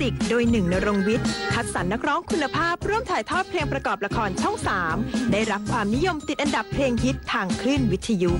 สิกโดยหนึ่งนรงวิทย์ คัดสรรนักร้องคุณภาพร่วมถ่ายทอดเพลงประกอบละครช่อง 3 ได้รับความนิยมติดอันดับเพลงฮิตทางคลื่นวิทยุ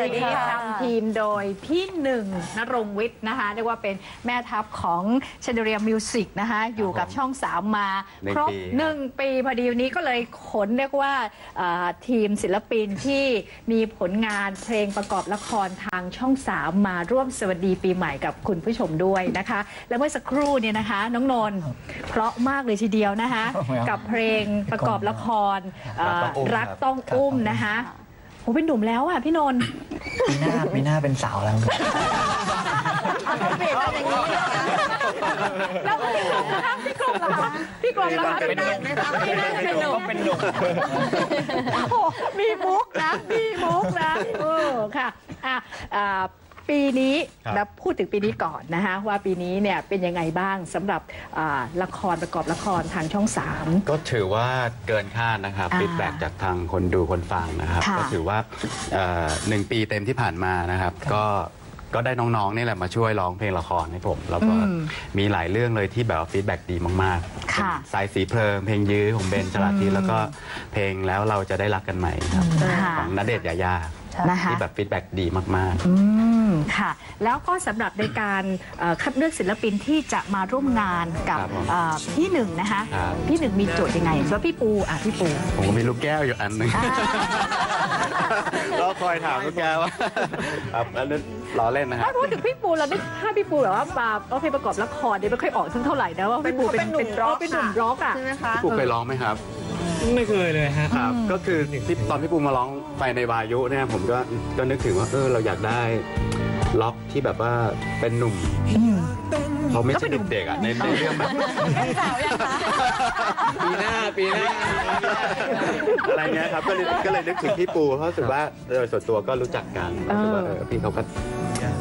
สวัสดีค่ะทำทีมโดยพี่หนึ่งนรงค์วิทย์นะคะเรียกว่าเป็นแม่ทัพของเชนเดเรียมิวสิกนะคะอยู่กับช่อง3มาหนึ่งครบปีหนึ่งปีพอดีวันนี้ก็เลยขนเรียกว่าอ่าทีมศิลปินที่มีผลงานเพลงประกอบละครทางช่อง3มาร่วมสวัสดีปีใหม่กับคุณผู้ชมด้วยนะคะ และเมื่อสักครู่เนี่ยนะคะ น้องนนท์เพราะมากเลยทีเดียวนะคะ กับเพลงประกอบละครเอ่อรักต้องอุ้มนะคะ โอ้เป็นหนุ่มแล้วอะพี่นนท์ปีหน้าปีหน้าเป็นสาวแล้วครับเปลี่ยนเป็นอย่างนี้เลยแล้วพี่กรมนะคะพี่กรมเหรอคะพี่กรมเหรอคะพี่นั่งพี่นั่งเป็นหนุ่มเป็นหนุ่มโอ้โหมีมุกนะมีมุกนะเออค่ะอะอ่า ปีนี้ครับแล้วพูดถึงปีนี้ก่อนนะคะว่าปีนี้เนี่ยเป็นยังไงบ้างสำหรับอ่าละครประกอบละครทางช่องสาม ก็ถือว่าเกินคาดนะครับอ่าฟีดแบ็จากทางคนดูคนฟังนะครับ ค่ะก็ถือว่าเอ่อหนึ่งปีเต็มที่ผ่านมานะครับ ก็ก็ได้น้องๆนี่แหละมาช่วยร้องเพลงละครให้ผม แล้วก็อืมมีหลายเรื่องเลยที่แบบฟีดแบ็ดีมากๆค่ะสายสีเพลิง เพลงยื้อของเบนชลาทิศแล้วก็เพลงแล้วเราจะได้รักกันใหม่ครับ ค่ะ ของณเดชน์ยายา นะคะที่แบบฟีดแบ็ดีมาก อืมค่ะ แล้วก็สำหรับในการเอ่อคัดเลือกศิลปินที่จะมาร่วมงานกับครับผมเอ่อพี่หนึ่งนะคะ ครับ พี่หนึ่งมีโจทย์ยังไงสำหรับพี่ปูอะพี่ปู ๆ ผมก็มีลูกแก้วอยู่อันหนึงก็คอยถามลูกแก้วว่าครับอันนั้นล้อเล่นนะครัถ้าบ พูดถึงพี่ปูเราได้ถ้าพี่ปูแบบว่ามาเอาเพลงประกอบละครเนี่ยไม่ค่อยออกสักเท่าไหร่นะว่าพี่ปูเป็นเป็นร็อกเป็นหนุ่มร็อกอะพี่ปูเคยร้องไหมครับ ไม่เคยเลยฮะ ครับก็คือที่ตอนพี่ปูมาร้องไปในวายุเนี่ยผมก็ก็นึกถึงว่าเออเราอยากได้ล็อกที่แบบว่าเป็นหนุ่มเขาไม่ใช่เด็กๆอะในในเรื่องแบบปีหน้าปีหน้าอะไรเงี้ยครับก็เลยก็เลยนึกถึงพี่ปูเพราะรู้สึกว่าโดยส่วนตัวก็รู้จักกันรู้สึกว่าเออพี่เขาก็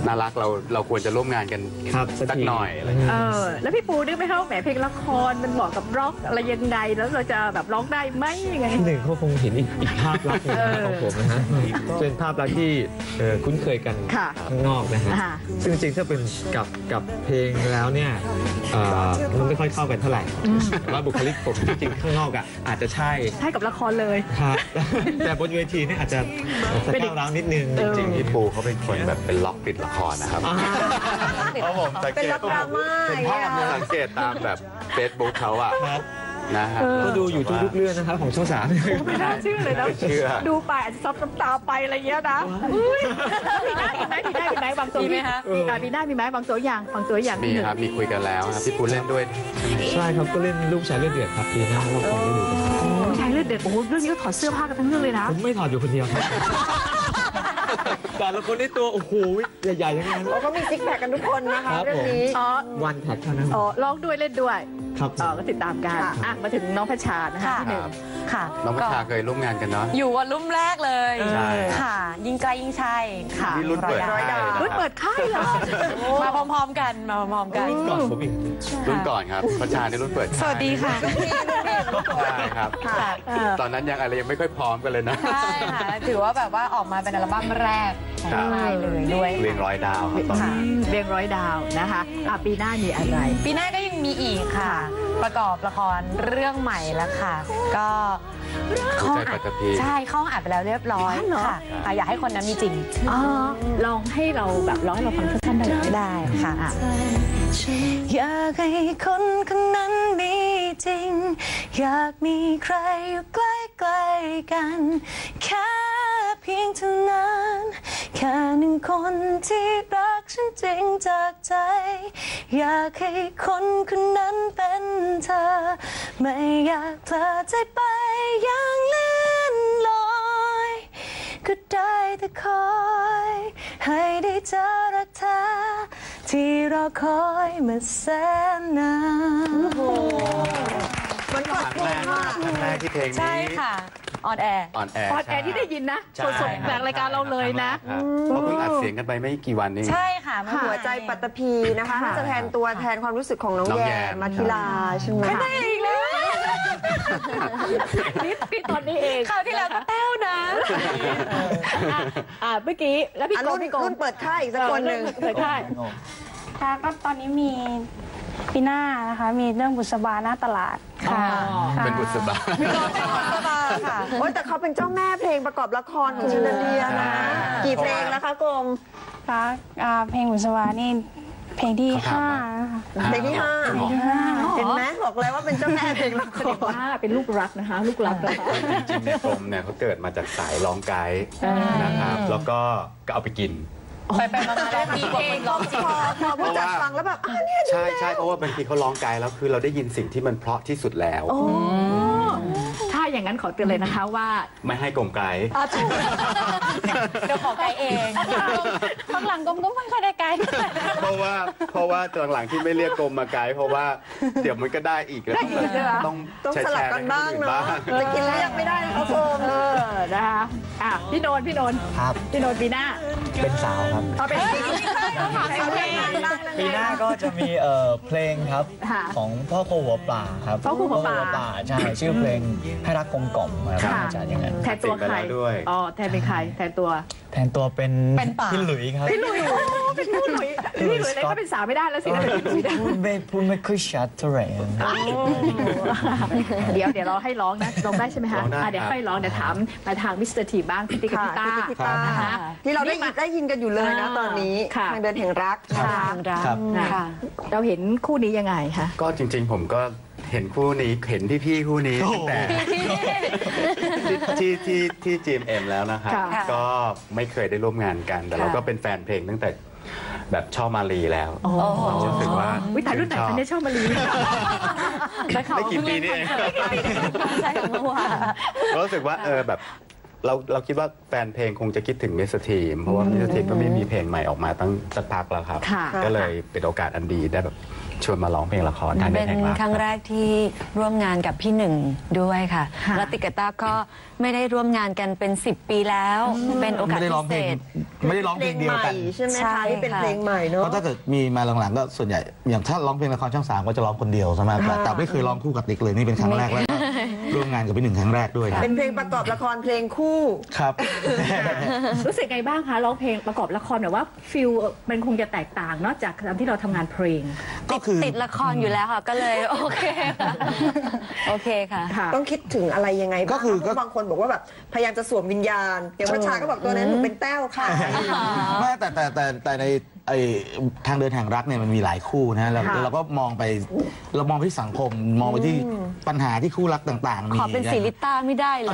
น่ารักเราเราควรจะร่วมงานกันครับสักหน่อยอะไรเงี้ย เออแล้วพี่ปูนึกไหมคะว่าแหมเพลงละครมันเหมาะกับร็อกอะไรยังไงแล้วเราจะแบบร้องได้ไหมยังไง หนึ่งเขาคงเห็นอีกอีกภาพลักษณ์หนึ่งเออ ของผมนะฮะเป็นภาพลักษณ์ที่เอ่อคุ้นเคยกันค่ะข้างนอกนะฮะอ่าซึ่งจริงๆถ้าเป็นกับกับเพลงแล้วเนี่ยเอ่อมันไม่ค่อยเข้ากันเท่าไหร่แต่ว่าบุคลิกผมจริงๆข้างนอกอะอาจจะใช่ ใช่กับละครเลย ครับแต่บนเวทีเนี่ยอาจจะจะเป็นอีก้าก วร้าวนิดนึงเออจริงๆพี่ปูเขาเป็นคนแบบเป็นล็อกติดละครนะครับเพราะผมสังเกตเป็นล็อกดราม่าเป็นภาพสังเกตตามแบบเฟซบุ๊กเขาอะครับนะฮะก็ดูอยู่ทุกๆเรื่องนะครับของช่องสามไม่น่าเชื่อเลยนะไม่เชื่อดูไปอาจจะซับน้ำตาไปอะไรเงี้ยนะอุ๊ยมีหน้ามีไหมมีหน้ามีไหมบางตัวมีไหมคะมีอ่มีหน้ามีไหมบางตัวอย่างบางตัวอย่างมีหนึ่งครับมีคุยกันแล้วครับพี่ปูเล่นด้วยใช่ครับก็เล่นลูกชายเลือดเดือดครับปีหน้าเราคงได้ดูกันผู้ชายเลือดเดือดโอ้โหเรื่องนี้ก็ถอดเสื้อผ้ากันทั้งเรื่องเลยนะผมไม่ถอดอยู่คนเดียวครับ แต่ละคนนี่ตัว โอ้โห ใหญ่ๆทั้งนั้นเราก็มีซิกแพคกันทุกคนนะคะครับเรื่องนี้ อ๋อวันแท็กเท่านั้น อ๋อร้องด้วยเล่นด้วยครับอ๋อก็ติดตามกันค่ะ อะมาถึงน้องพัชชานะคะค่ะ ที่หนึ่ง ค่ะน้องพัชชาเคยร่วมงานกันเนาะ อยู่วันรุ่มแรกเลยใช่ ค่ะ ยิ่งใกล้ยิ่งใช่ค่ะนี่รุ่นเปิดร้อยค่ายดาวนะรุ่นเปิดค่ายเหรอมาพร้อมๆกันมาพร้อมๆกัน ก่อนผมอีก รุ่นก่อนครับประชาในรุ่นเปิดสวัสดีค่ะใช่ครับ ตอนนั้นยังอะไรยังไม่ค่อยพร้อมกันเลยนะ ใช่ค่ะถือว่าแบบว่าออกมาเป็นอัลบั้มแรกของครับ ค่ายเลยด้วยเรียงร้อยดาวครับตอนนั้นเรียงร้อยดาวนะคะอะปีหน้ามีอะไร ปีหน้าก็ยังมีอีกค่ะ ประกอบละครเรื่องใหม่แล้วค่ะ ก็หัวใจปัตตภีใช่เข้าห้องอัดไปแล้วเรียบร้อยอ๋อเหรอ ค่ะอะอยากให้คนนั้นมีจริงอ๋อลองให้เราแบบร้องให้เราฟังสั้นๆได้ไหมได้ค่ะ อะ อยากให้คนคนนั้นมีจริง อยากมีใครอยู่ใกล้ๆกัน แค่เพียงเท่านั้นแค่หนึ่งคนที่รักฉันจริงจากใจ อยากให้คนคนนั้นเป็นเธอ ไม่อยากเพลอใจไปอย่างเลื่อนลอยก็ได้แต่คอย ให้ได้เจอรักเธอ ที่รอคอยมาแสนนาน มันก็ครั้งแรกครั้งแรกที่เพลงนี้ใช่ค่ะออนแอร์ออนแอร์พอดแอร์ที่ได้ยินนะใช่สดๆแบบรายการเราเลยนะครับเพราะเพิ่งอัดเสียงกันไปไม่กี่วันนี้ใช่ค่ะเมื่อหัวใจปัตตภีนะคะค่ะน่าจะแทนตัวแทนความรู้สึกของน้องน้องแยแยมมมาธิลาใช่ไหมอีกแล้วนี่พี่ตอนนี้เองคราวที่แล้วก็แต้วนะอะอะเมื่อกี้แล้วพี่อะโกรุ่นพี่โกรุ่นเปิดค่ายอีกสักคนหนึ่งเปิดค่ายค่ะก็ตอนนี้มี ปีหน้านะคะ มีเรื่องบุษบาหน้าตลาดค่ะอ๋อค่ะเป็นบุษบา ค่ะโอ้ยแต่เขาเป็นเจ้าแม่เพลงประกอบละครของชินเดียนะ กี่เพลงแล้วคะกรมค่ะอ่าเพลงบุษบานี่เพลงที่ห้าค่ะเพลงที่ห้าเพลงที่ห้าเห็นไหมบอกเลยว่าเป็นเจ้าแม่เพลงละคแสดงรว่าเป็นลูกรักนะคะ ลูกรักนะคะ จริงๆเนี่ยกรมเนี่ยเขาเกิดมาจากสายร้องไกด์นะครับ แล้วก็ก็เอาไปกิน ไปไปมาๆแล้วดีกว่าคนร้องจริงพอพอผู้จัดฟังแล้วแบบอ้าวเนี่ยใช่ใช่เพราะว่าบางทีเขาร้องไกด์แล้วคือเราได้ยินสิ่งที่มันเพราะที่สุดแล้ว ถ้าอย่างนั้นขอเตือนเลยนะคะว่าไม่ให้กลมไกด์อะถูกเดี๋ยวขอไกลเองข้างหลังก็ก็ไม่ค่อยได้ไกลเพราะว่าเพราะว่าตอนหลังที่ไม่เรียกกรมมาไกด์เพราะว่าเดี๋ยวมันก็ได้อีกแล้วได้อีกใช่ไหมต้องต้องแชร์สลับแชร์กันบ้างให้คเนาะอื่จะกินเรียกไม่ได้นะคะกรมเออนะคะ อะพี่โนนพี่โนนครับ พี่โนนปีหน้า เป็นสาวครับเอาเป็นปีหน้าปีหน้าก็จะมีเอ่อเพลงครับค่ะของพ่อโคหัวป่าครับพ่อครูหัวป่าใช่ชื่อเพลงให้รักกลมกล่อมครับค่ะอาจารย์อย่างนั้นแทนตัวใครติดไปแล้วด้วยอ๋อแทนเป็นใครแทนตัวแทนตัวเป็นเป็นป่า พี่หลุยครับ พี่หลุยโอ้เป็นผู้หลุยพี่หลุยเลยก็เป็นสาวไม่ได้แล้วสิถ้าเป็นพี่หลุยได้ พูดไม่พูดไม่ค่อยชัดเท่าไหร่เดี๋ยวเดี๋ยวเราให้ร้องนะร้องได้ใช่ไหมคะร้องได้อะเดี๋ยวครับ ค่อยร้องเดี๋ยวถามมาทางมิสเตอร์ทีบ้างพี่ติ๊กกับค่ะพี่ต้าพี่ติ๊กพี่ต้านะคะ ที่เราได้ยินได้ยินกันอยู่เลยนะอ่าตอนนี้ค่ะ ทางเดินแห่งรักนะคะครับค่ะเราเห็นคู่นี้ยังไงคะ ก็จริงๆผมก็ เห็นคู่นี้เห็นพี่ๆคู่นี้ตั้งแต่ที่ที่ที่ GMM แล้วนะครับค่ะก็ไม่เคยได้ร่วมงานกัน แต่เราก็เป็นแฟนเพลงตั้งแต่แบบชอบมาลีแล้วโอ้รู้สึกว่าวิถ่ายรุ่นไหนคะเนี่ยชอบมาลีไม่กี่ปีนี่เอง ใช่ของเมื่อวาน ก็รู้สึกว่าเออแบบเราเราคิดว่าแฟนเพลงคงจะคิดถึงมิสทีมเพราะว่ามิสทีมก็ไม่มีเพลงใหม่ออกมาตั้งสักพักแล้วครับ ค่ะ ก็เลยเป็นโอกาสอันดีได้แบบ ชวนมาร้องเพลงละครทางเป็ได้นแห่งรักครั้งแรกที่ร่วมงานกับพี่หนึ่งด้วยค่ะค่ะแล้วติกกบต้าก็ไม่ได้ร่วมงานกันเป็น 10 ปีแล้ว เป็นโอกาสไม่ได้ร้องพิเพเศลงษ ไม่ได้ร้องเพเพลลงงเดียวใหม่กันใช่ไหมใช่คะที่เป็นค่ะเพลงใหม่เพเนาะ ราะถ้าเกิดมีมาหลังๆก็ส่วนใหญ่อย่างถ้าร้องเพลงละครช่องสามก็จะร้องคนเดียวใช่ไหมแต่แต่ไม่เคยร้องคู่กับติ๊กเลยนี่เป็นครั้งแรกแล้วก็ ร่วมงานกับพี่หนึ่งครั้งแรกด้วยครับเป็นเพลงประกอบละครเพลงคู่ ครับ รู้สึกไงบ้างคะร้องเพลงประกอบละครแบบว่าฟิลมันคงจะแตกต่างนอกจากตอนที่เราทำงานเพลง ก็คือ ติดละครอยู่แล้วค่ะก็เลยโอเคค่ะโอเคค่ะค่ะต้องคิดถึงอะไรยังไงบ้างก็คือก็เพราะบางคนบอกว่าแบบพยายามจะสวมวิญญาณอย่างวัชชาก็บอกตัวนั้นหนูเป็นแต้วค่ะ ไม่แต่แต่แต่แต่ใน ไอทางเดินแห่งรักเนี่ยมันมีหลายคู่นะเราค่ะเราก็มองไปเรามองไปที่สังคมมองไปที่ปัญหาที่คู่รักต่างๆมีขอเป็นสีลิต้าไม่ได้เหรอ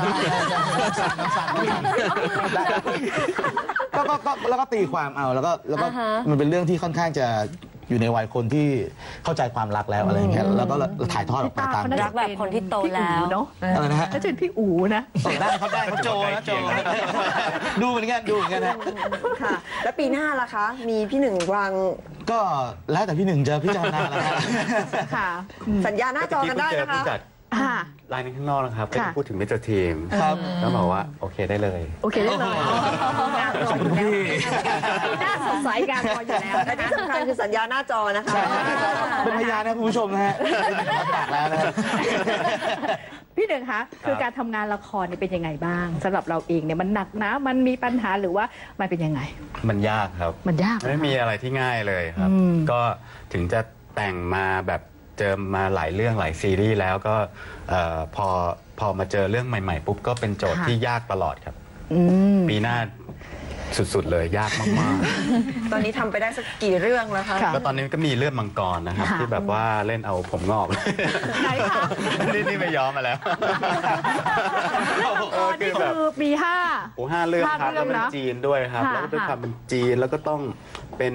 ก็ก็ก็แล้วก็ตีความเอาแล้วก็แล้วก็อ่าฮะมันเป็นเรื่องที่ค่อนข้างจะ อยู่ในวัยคนที่เข้าใจความรักแล้วอะไรอย่างเงี้ยแล้วก็ถ่ายทอดออกไปตามพี่ต้ารักแบบคนที่โตแล้วพี่อู๋เนาะอะไรนะฮะแล้วจะเป็นพี่อูนะส่งได้เขาได้เขาโจนะโจดูเหมือนกันดูเหมือนกันฮะค่ะแล้วปีหน้าล่ะคะ มีพี่หนึ่งวางก็แล้วแต่พี่หนึ่งจะพิจารณาแล้วฮะค่ะ สัญญาหน้าจอกันได้เจอนะผู้คะจัดค่ะรายในข้างนอกนะครับก็ค่ะจะพูดถึงมิสเตอร์ทีมครับก็บอกว่า โอเคได้เลย โอเคได้เลยงานขอบคุณพี่น่าส ดใสการรออยู่แล้วและนะที่คะสำคัญคือสัญญาหน้าจอนะคะเป็นพยานนะคุณผู้ชมนะฮะปากแล้วนะครับพี่หนึ่งคะคือการทำงานละครเนี่ยเป็นยังไงบ้างสำหรับเราเองเนี่ยมันหนักนะ มันมีปัญหาหรือว่ามันเป็นยังไง มันยากครับ มันยากเหรอไม่มีอะไรที่ง่ายเลยครับอืมก็ถึงจะแต่งมาแบบเจอมาหลายเรื่องหลายซีรีส์แล้วก็เอ่อพอพอมาเจอเรื่องใหม่ๆปุ๊บก็เป็นโจทย์ที่ยากตลอดครับอืมปีหน้า สุดๆ เลยยากมากตอนนี้ทำไปได้สักกี่เรื่องแล้วคะค่ะๆ แล้วตอนนี้ก็มีเลือดมังกรนะครับ ค่ะ ที่แบบว่าเล่นเอาผมงอกไหนคะ นี่นี่ไม่ย้อมมาแล้วอ๋อนี่คือมีห้า โอ้ห้าเรื่องครับห้าเรื่แล้อวงเป็นนะจีนด้วยครับ ค่ะแล้วก็ด้วยค่ะ ความเป็นจีนแล้วก็ต้องเป็น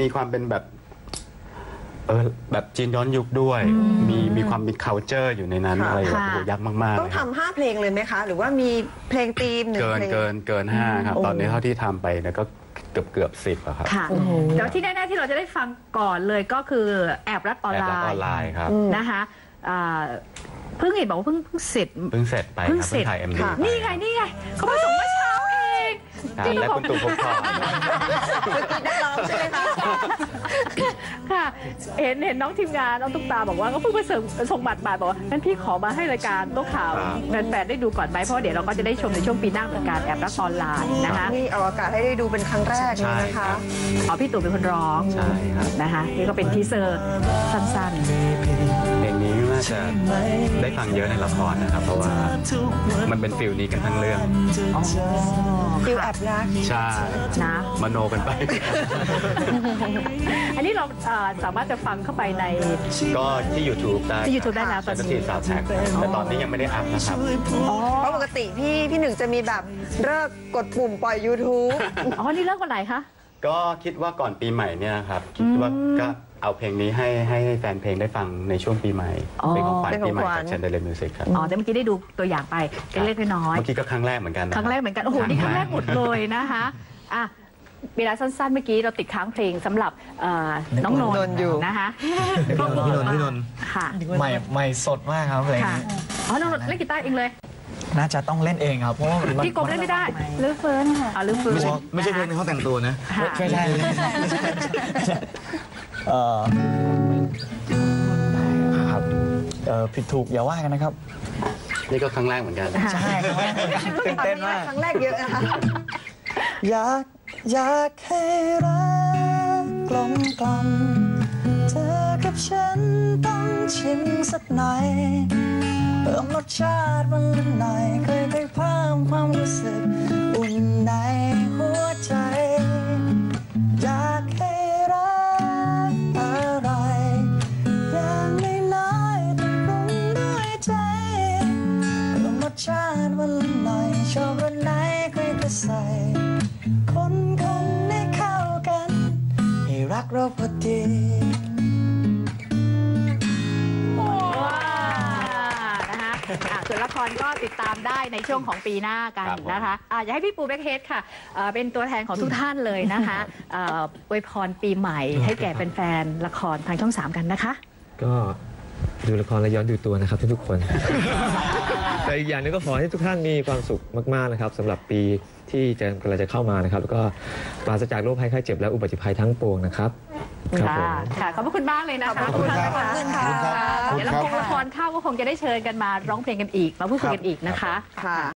มีความเป็นแบบ เออแบบจีนย้อนยุคด้วย มีมีความมี culture อยู่ในนั้นค่ะอะไรแบบค่ะโอ้โหยากมากๆต้องเลยครับทำห้าเพลงเลยไหมคะ หรือว่ามีเพลงธีมหนึ่งเกินเพลง เกินเกินห้าครับ โอ้ ตอนนี้เท่าที่ทำไปเนี่ยก็เกือบเกือบสิบอะครับค่ะแต่ว่าที่แน่ๆที่เราจะได้ฟังก่อนเลยก็คือแอบรักออนแอบไลรักออนน์ไลน์ครับนะคะอ่าเพิ่งเห็นบอกว่าเพิ่งเพิ่งเสร็จ เพิ่งเสร็จไปครับเพิ่เพิ่งเสร็จงถ่ายเอ็มดีนี่ไงนี่ไงเขามาส่งเมื่อเช้า เองและคุณตู่ภพบทรเมื่อกี้นักร้องใช่ไหมคะค่ะ เห็นเห็นน้องทีมงานน้องตุ๊กตาบอกว่าก็เพิ่งไปส่งส่งบัตรมาบอกว่างั้นพี่ขอมาให้รายการโต๊ะข่าวแฟนๆได้ดูก่อนไหมเพราะเดี๋ยวเราก็จะได้ชมในช่วงปีหน้าเหมือนกันแอบรักออนไลน์นะคะนี่เอาอากาศให้ได้ดูเป็นครั้งแรกเลยนะคะอ๋อพี่ตู่เป็นคนร้องใช่ครับนะคะนี่ก็เป็นทีเซอร์สั้นเพลงนี้น่าจะได้ฟังเยอะในละครนะครับ เพราะว่ามันเป็นฟิลนี้กันทั้งเรื่อง ฟิลแอบรัก ใช่ๆนะ มโนกันไป อันนี้เราเอ่อสามารถจะฟังเข้าไปใน ก็ที่ YouTube ได้ที่ YouTube ได้แล้วตอนนี้ที่ซาวด์แท็กแต่ตอนนี้ยังไม่ได้อัพนะครับ เพราะปกติพี่พี่หนึ่งจะมีแบบเลิกกดปุ่มปล่อย YouTube อ๋อ นี่เลิกวันไหนคะ ก็คิดว่าก่อนปีใหม่เนี่ยครับ คิดว่าก็ เอาเพลงนี้ให้ให้แฟนเพลงได้ฟังในช่วงปีใหม่ อ๋อเป็นของขวัญเป็นของปีใหม่ขวัญ จากเชนเดลมิวสิกครับ อ๋อแต่เมื่อกี้ได้ดูตัวอย่างไปเล็กๆน้อย เมื่อกี้ก็ครั้งแรกเหมือนกันๆนะครั้งแรกเหมือนกัน โอ้โห นี่ครั้งแรกหมดเลยนะคะอะเวลาสั้นๆ เมื่อกี้เราติดค้างเพลงสำหรับเอ่อน้องนนนนท์ท์อยู่ นะคะพี่นนท์พี่นนท์ ค่ะใหม่ใหม่สดมากครับเพลงค่ะนี้อ๋อน้องนนท์เล่นกีตาร์เองเลย น่าจะต้องเล่นเองครับเพราะว่ามันพี่กบเล่นไม่ได้หรือเฟิร์นค่ะอ๋อลืมฟื้นไม่ใช่ไม่ใช่เพลงในห้องแต่งตัวนะค่ะไม่ใช่ไม่ใช่ไม่ใช่ เอ่อครับเอ่อผิดถูกอย่าว่ากันนะครับ นี่ก็ครั้งแรกเหมือนกัน ใช่ครับตื่นเต้นมากครั้งแรกเยอะนะคะอยากอยากให้รักกลมกล่อมเธอกับฉันต้องชิมสักหน่อยเพิ่มรสชาติมันละหน่อยค่อยๆเพิ่มความรู้สึก อุ่นในหัวใจ ช่วงของปีหน้ากันครับผมนะคะอะอยากให้พี่ปูแบ็คเฮดค่ะเอ่อเป็นตัวแทนของทุกท่านเลยนะคะเอ่ออวยพรปีใหม่ ให้แก่แฟนๆละครทางช่อง 3 กันนะคะ ก็ดูละครและย้อนดูตัวนะครับทุกๆคน แต่อีกอย่างหนึงก็ขอให้ทุกท่านมีความสุขมากๆนะครับสำหรับปีที่จะกำลังจะเข้ามานะครับ แล้วก็ปราศจากโรคภัยไข้เจ็บและอุบัติภัยทั้งปวงนะครับครับผมค่ะค่ะ ขอบพระคุณมากเลยนะคะขอบคุณครับขอบคุณค่ะ ขอบคุณครับ เดี๋ยวละครละครเข้าก็คงจะได้เชิญกันมาร้องเพลงกันอีก มาพูดคุยกันอีกนะคะ ค่ะ